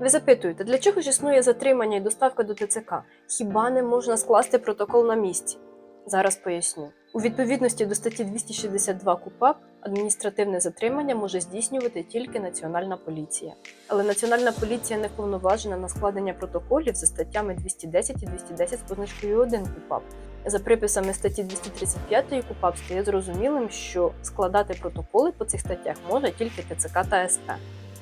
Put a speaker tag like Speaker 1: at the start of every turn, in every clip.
Speaker 1: Ви запитуєте, для чого ж існує затримання і доставка до ТЦК? Хіба не можна скласти протокол на місці? Зараз поясню. У відповідності до статті 262 КУПАП адміністративне затримання може здійснювати тільки Національна поліція. Але Національна поліція не вповноважена на складення протоколів за статтями 210 і 210 з позначкою 1 КУПАП. За приписами статті 235 КУПАП стає зрозумілим, що складати протоколи по цих статтях може тільки ТЦК та СП.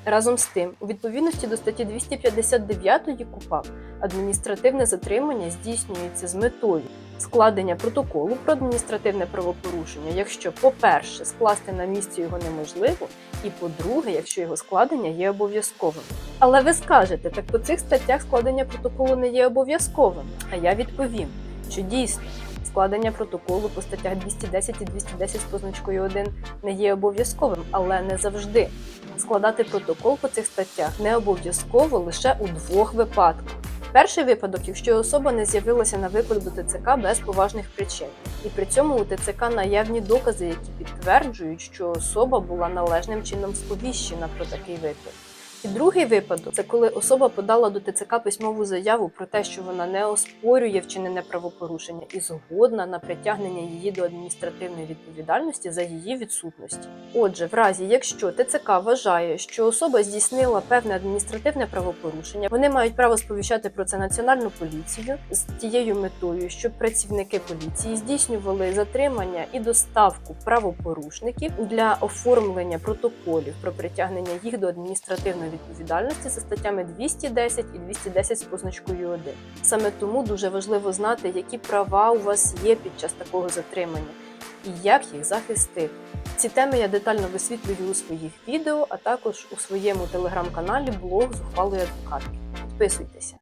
Speaker 1: Разом з тим, у відповідності до статті 259 КУПАП адміністративне затримання здійснюється з метою складення протоколу про адміністративне правопорушення, якщо, по-перше, скласти на місці його неможливо, і по-друге, якщо його складення є обов'язковим. Але ви скажете, так по цих статтях складення протоколу не є обов'язковим. А я відповім, що дійсно складення протоколу по статтях 210 і 210 з позначкою 1 не є обов'язковим, але не завжди. Складати протокол по цих статтях не обов'язково лише у двох випадках. Перший випадок, якщо особа не з'явилася на виклик до ТЦК без поважних причин, і при цьому у ТЦК наявні докази, які підтверджують, що особа була належним чином сповіщена про такий виклик. І другий випадок це коли особа подала до ТЦК письмову заяву про те, що вона не оспорює вчинене правопорушення і згодна на притягнення її до адміністративної відповідальності за її відсутності. Отже, в разі, якщо ТЦК вважає, що особа здійснила певне адміністративне правопорушення, вони мають право сповіщати про це національну поліцію з тією метою, щоб працівники поліції здійснювали затримання і доставку правопорушників для оформлення протоколів про притягнення їх до адміністративної відповідальності за статтями 210 і 210 з позначкою 1. Саме тому дуже важливо знати, які права у вас є під час такого затримання і як їх захистити. Ці теми я детально висвітлюю у своїх відео, а також у своєму телеграм-каналі блог з ухвалою адвокатки. Підписуйтеся.